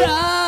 Yeah.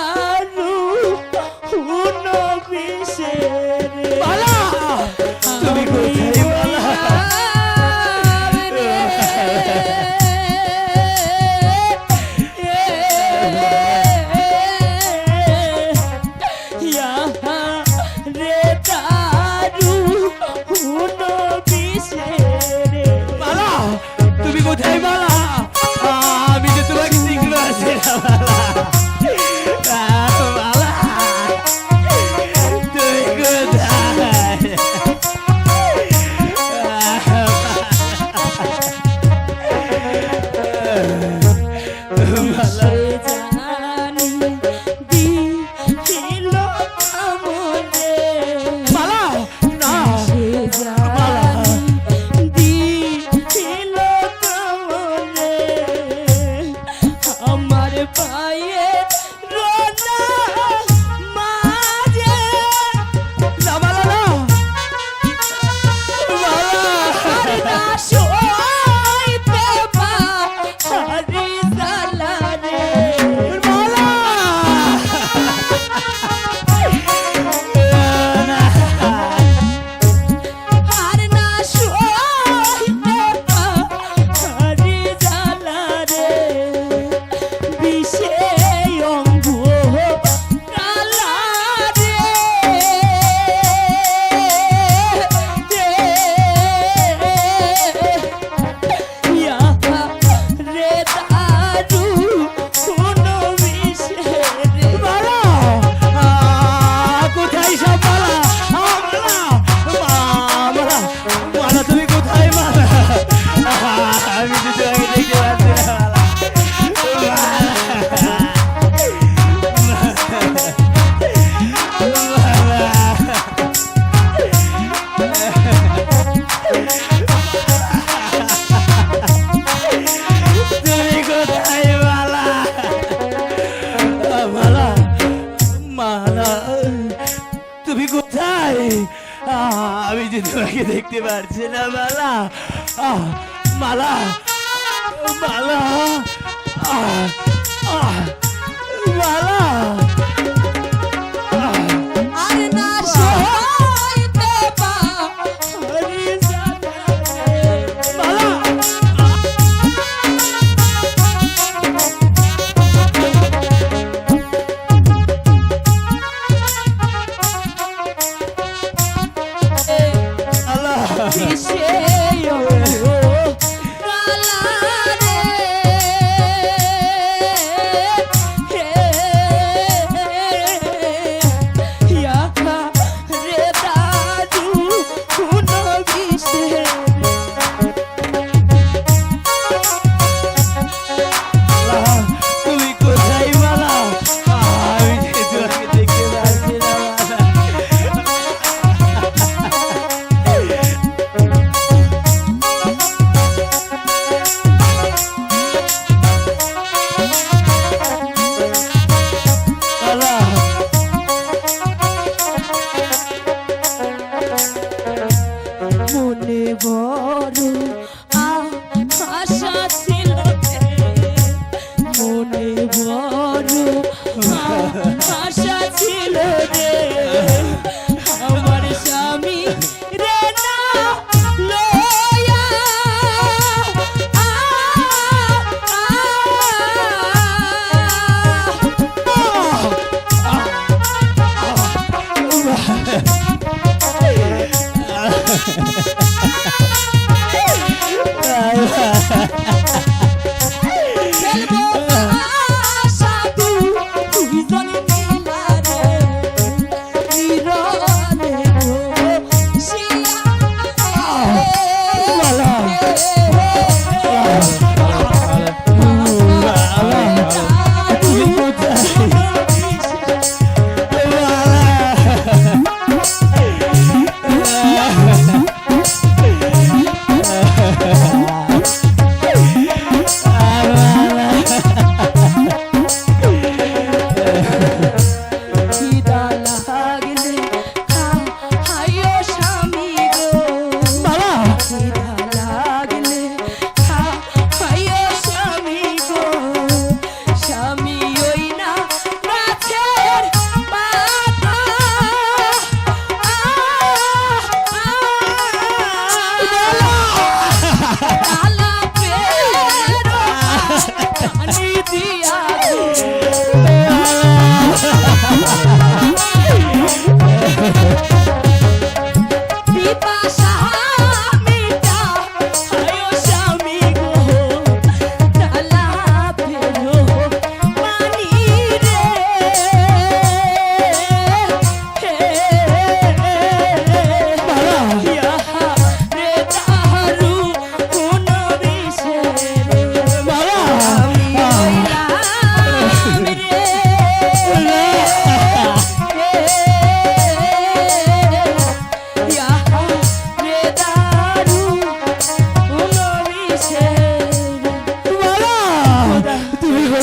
রে যে তোমাকে দেখতে পারছে না মালা। মালা মালা। আহ আহ। Ha ha ha ha!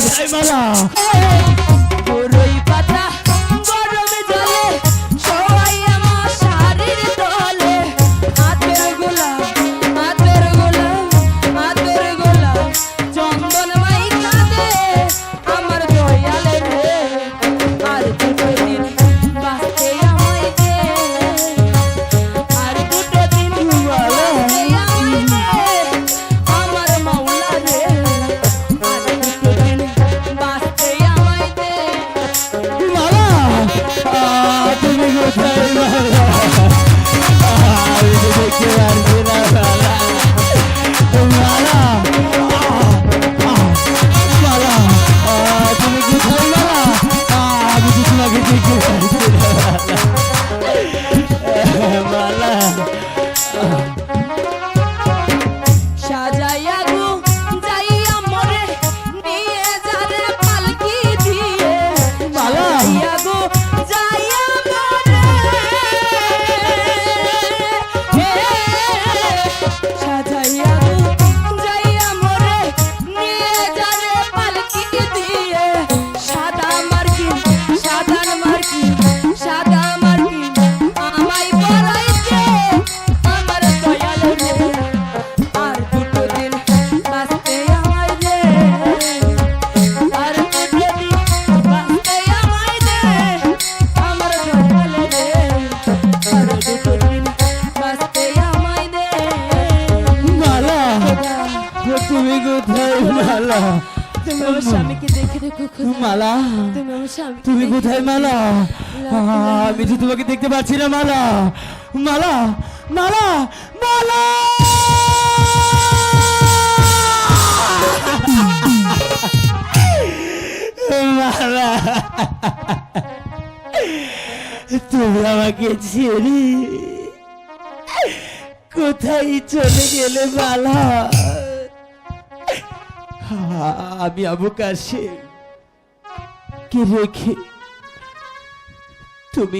সাইমালা বড়ই পাতা মালা তুমি তুমি কোথায় মালা? আমি তো তোমাকে দেখতে পাচ্ছি না মালা। মালা মালা মালা! মালা। তুমি আমাকে ছেড়ে কোথায় চলে গেলে মালা? আমি অবকাশে কে রেখে তুমি